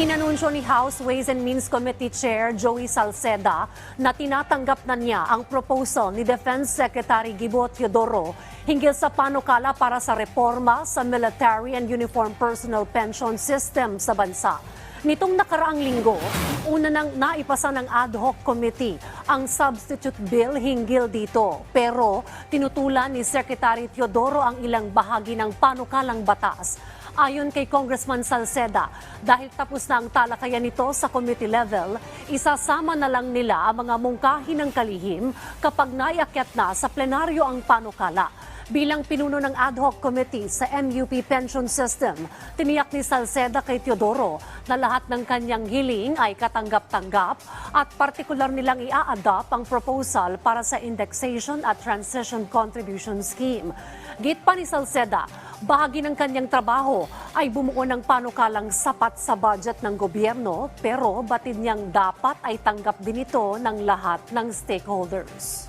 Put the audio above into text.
Inanunsyo ni House Ways and Means Committee Chair Joey Salceda na tinatanggap na niya ang proposal ni Defense Secretary Gibo Teodoro hinggil sa panukala para sa reforma sa military and uniform personnel pension system sa bansa. Nitong nakaraang linggo, una nang naipasa ng ad hoc committee ang substitute bill hinggil dito. Pero tinutulan ni Secretary Teodoro ang ilang bahagi ng panukalang batas. Ayon kay Congressman Salceda, dahil tapos na ang talakayan nito sa committee level, isasama na lang nila ang mga mungkahi ng kalihim kapag naiakyat na sa plenaryo ang panukala. Bilang pinuno ng ad hoc committee sa MUP pension system, tiniyak ni Salceda kay Teodoro na lahat ng kanyang hiling ay katanggap-tanggap at partikular nilang i-adopt ang proposal para sa indexation at transition contribution scheme. Git pa ni Salceda, bahagi ng kanyang trabaho ay bumuo ng panukalang sapat sa budget ng gobyerno pero batid niyang dapat ay tanggap din ito ng lahat ng stakeholders.